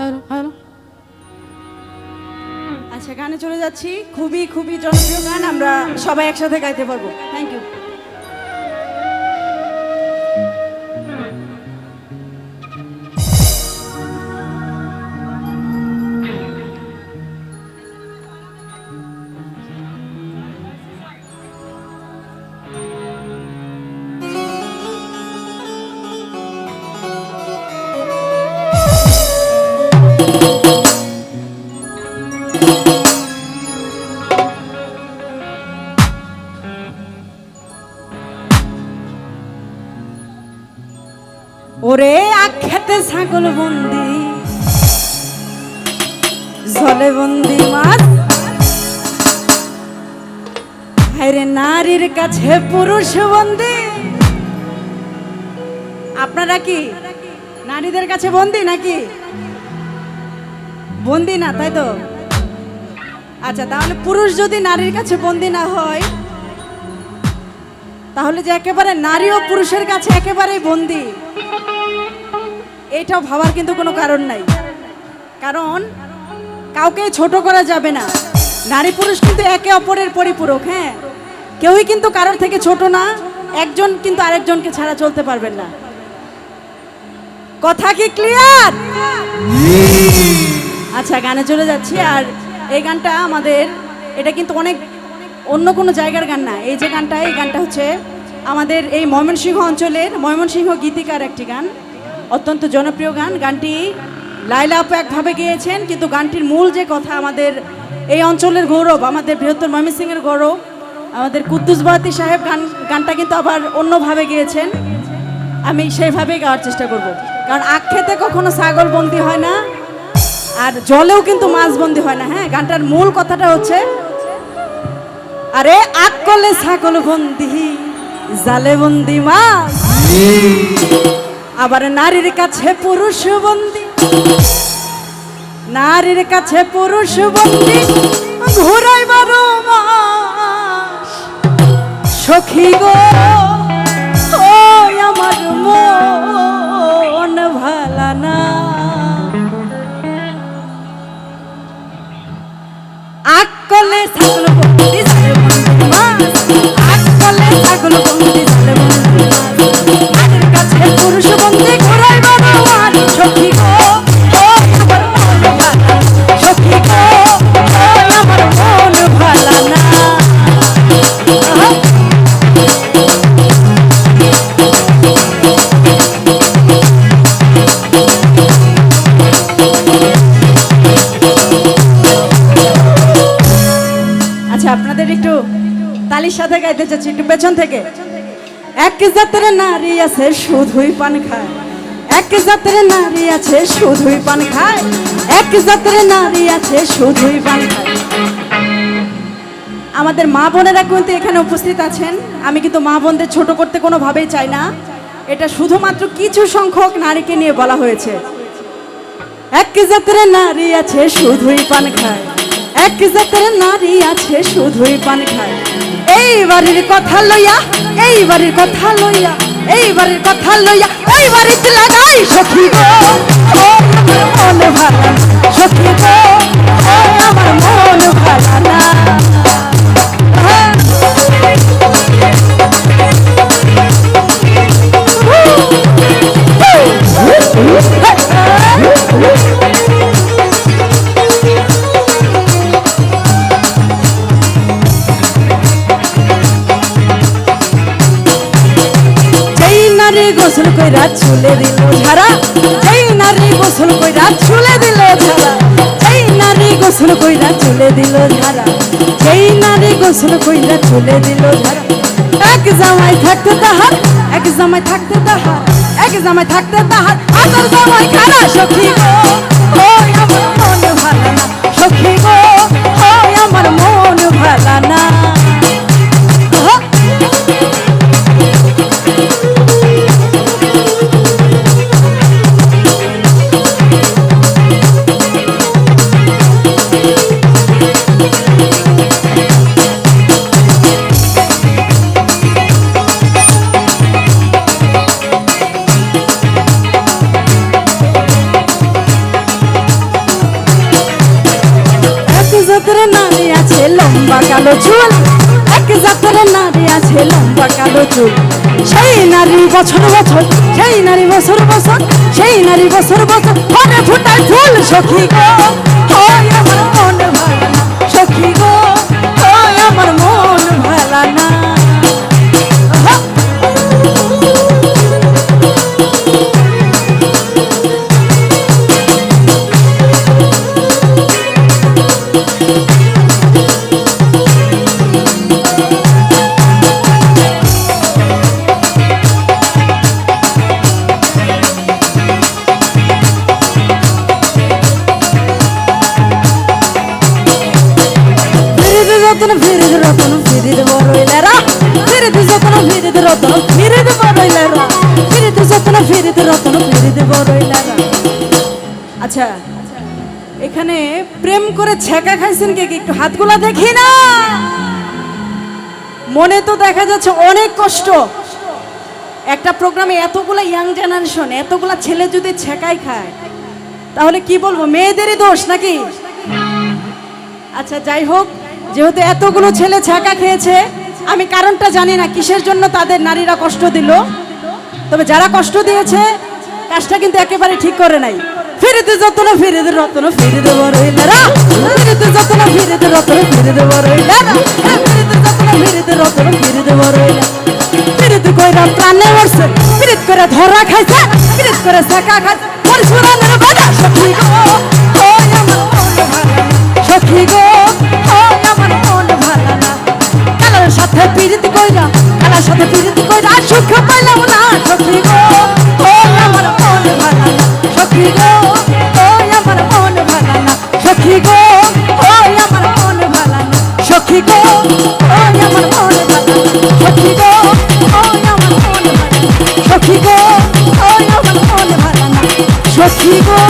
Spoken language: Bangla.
Hello hello. আচ্ছা গানে চলে যাচ্ছি। খুবই খুবই জনপ্রিয় গান, আমরা সবাই একসাথে গাইতে পারব। থ্যাংক ইউ ওরে আখ্যাতে ছাগল বন্দি, জলে বন্দি মাছ। হায়রে নারীর কাছে পুরুষ বন্দি। আপনারা কি নারীদের কাছে বন্দি নাকি? বন্দি না, তাই তো? আচ্ছা তাহলে পুরুষ যদি নারীর কাছে বন্দি না হয়, তাহলে যে একেবারে নারী ও পুরুষের কাছে একেবারেই বন্দি। এটাও ভাবার কিন্তু কোনো কারণ নাই। কারণ কাউকে ছোট করা যাবে না। নারী পুরুষ কিন্তু একে অপরের পরিপূরক হ্যাঁ? কেউই কিন্তু কারোর থেকে ছোট না, একজন কিন্তু আরেকজনকে ছাড়া চলতে পারবেন না। কথা কি ক্লিয়ার আচ্ছা গানে চলে যাচ্ছি, আর এই গানটা আমাদের, এটা কিন্তু অনেক অন্য কোনো জায়গার গান না। এই যে গানটা, এই গানটা হচ্ছে আমাদের এই ময়মনসিংহ অঞ্চলের ময়মনসিংহ গীতিকার একটি গান। অত্যন্ত জনপ্রিয় গান। গানটি লাইলা আপু একভাবে গেয়েছেন, কিন্তু গানটির মূল যে কথা আমাদের এই অঞ্চলের গৌরব, আমাদের বৃহত্তর ময়মনসিংহের গৌরব, আমাদের কুদ্দুস বাহাতি সাহেব গান, গানটা কিন্তু আবার অন্যভাবে গেয়েছেন। আমি সেইভাবেই গাওয়ার চেষ্টা করব। কারণ আখ্যাতে কখনো ছাগল বন্দি হয় না, আর জলেও কিন্তু মাছ বন্দি হয় না। হ্যাঁ গানটার মূল কথাটা হচ্ছে, আরে আগ করলে ছাগল বন্দি, জালে বন্দি মাছ। আবার নারীর কাছে পুরুষ বন্দি। নারীর কাছে পুরুষ বন্দি। ঘুরাই বারো সখী গো আমার মন ভালা না। আকলে ছাগল তালির সাথে গাইতে চাচ্ছি, একটু পেছন থেকে। এক জাতের নারী আছে, শুধুই পান খায়। এক জাতের নারী আছে, শুধুই পান খায়। এক জাতের নারী আছে, শুধুই পান খায়। আমাদের মা বোনেরা কিন্তু এখানে উপস্থিত আছেন। আমি কিন্তু মা বোনদের ছোট করতে কোনোভাবেই চাই না। এটা শুধুমাত্র কিছু সংখ্যক নারীকে নিয়ে বলা হয়েছে। এক জাতের নারী আছে, শুধুই পান খায়। এক জাতের নারী আছে, শুধুই পান খায়। এই বাড়ির কথা লইয়া এই বাড়ির কথা লইয়া এই বাড়ির কথা লইয়া এই বাড়িতে লাগাই সখী গো। মন ভালা গোসল কইরা চুলে দিল ঝাড়া। যেই নারী গোসল কইরা ছুলে দিল ঝাড়া। যেই নারী গোসল কইরা ছুলে দিল ঝাড়া। যেই নারী গোসল কইরা চুলে দিল ঝাড়া। এক জামাই থাকতে তাহার, এক জামাই থাকতে তাহার, এক জামাই থাকতে তাহার। আদর জামাই খারা সখী গো? আছে লম্বা কালো চুল। এক জাতের নারী আছে লম্বা কালো চুল। সেই নারী বছর বছর, সেই নারী বছর বছর, সেই নারী বছর বছর। মনে ফুটায় ফুল সখী গো। হয় আমার মনে ভালা সখী গো। ফিরিদ বড়ইলেরা ফিরিদ যতন ফিরিদ রতন ফিরিদ বড়ইলেরা ফিরিদ যতন ফিরিদ রতন ফিরিদ আচ্ছা এখানে প্রেম করে ছেঁকা খাইছেন কে? একটু হাতগুলা দেখি না। মনে তো দেখা যাচ্ছে অনেক কষ্ট। একটা প্রোগ্রামে এতগুলা ইয়াং জেনারেশন এতগুলা ছেলে যদি ছেঁকাই খায়, তাহলে কি বলব, মেয়েদেরই দোষ নাকি? আচ্ছা যাই হোক যেহেতু এতগুলো ছেলে ছাকা খেয়েছে আমি কারণটা জানি না কিসের জন্য তাদের নারীরা কষ্ট দিল তবে যারা কষ্ট দিয়েছে কাজটা কিন্তু একেবারে ঠিক করে নাই ফিরিতে যতন ফিরিতে রতন ফিরিতে বড়ইলারা ফিরিতে যতন ফিরিতে রতন ফিরিতে বড়ইলারা ফিরিতে যতন ফিরিতে রতন ফিরিতে বড়ইলা ফিরিতে কইরা প্রাণে মরছে ফিরিত করে ধরা খাইছে ফিরিত করে ছাকা খাইছে মোর সুরানের বাজা সখী কালার সাথে পিরিত কইরা সুখ পাইলাম না, সখী গো ওই আমার মন ভালা না, সখী গো ওই আমার মন ভালা না, সখী গো ওই আমার মন ভালা না, সখী গো ওই আমার মন ভালা সখী গো ওই আমার মন ভালা সখী গো ওই আমার মন ভালা সখী গো।